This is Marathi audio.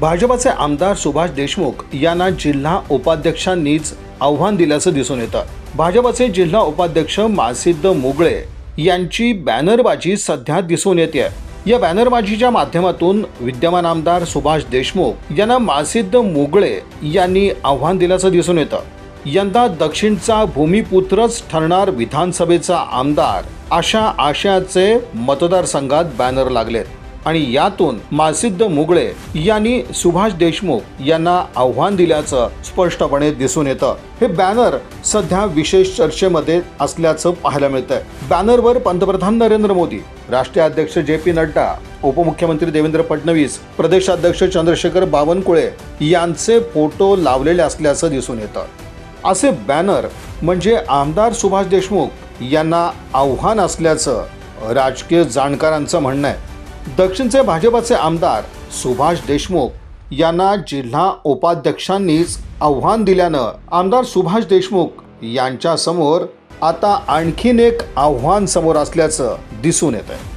भाजपाचे आमदार सुभाष देशमुख यांना जिल्हा उपाध्यक्षांनीच आव्हान दिल्याचं दिसून येतं. भाजपाचे जिल्हा उपाध्यक्ष मासिद्द मुगळे यांची बॅनरबाजी सध्या दिसून येते या बॅनरबाजीच्या माध्यमातून विद्यमान आमदार सुभाष देशमुख यांना मासिद्द मुगळे यांनी आव्हान दिल्याचं दिसून येतं. यंदा दक्षिणचा भूमिपुत्रच ठरणार विधानसभेचा आमदार अशा आशयाचे मतदारसंघात बॅनर लागलेत. आणि यातून मासिद्ध मुगळे यांनी सुभाष देशमुख यांना आव्हान दिल्याचं स्पष्टपणे दिसून येतं. हे बॅनर सध्या विशेष चर्चेमध्ये असल्याचं पाहायला मिळतंय. बॅनरवर पंतप्रधान नरेंद्र मोदी राष्ट्रीय अध्यक्ष जे पी नड्डा उपमुख्यमंत्री देवेंद्र फडणवीस प्रदेशाध्यक्ष चंद्रशेखर बावनकुळे यांचे फोटो लावलेले असल्याचं दिसून येतं. असे बॅनर म्हणजे आमदार सुभाष देशमुख यांना आव्हान असल्याचं राजकीय जाणकारांचं म्हणणं आहे. दक्षिणचे भाजपाचे आमदार सुभाष देशमुख यांना जिल्हा उपाध्यक्षांनीच आव्हान दिल्यानं आमदार सुभाष देशमुख यांच्यासमोर आता आणखीन एक आव्हान समोर असल्याचं दिसून येत आहे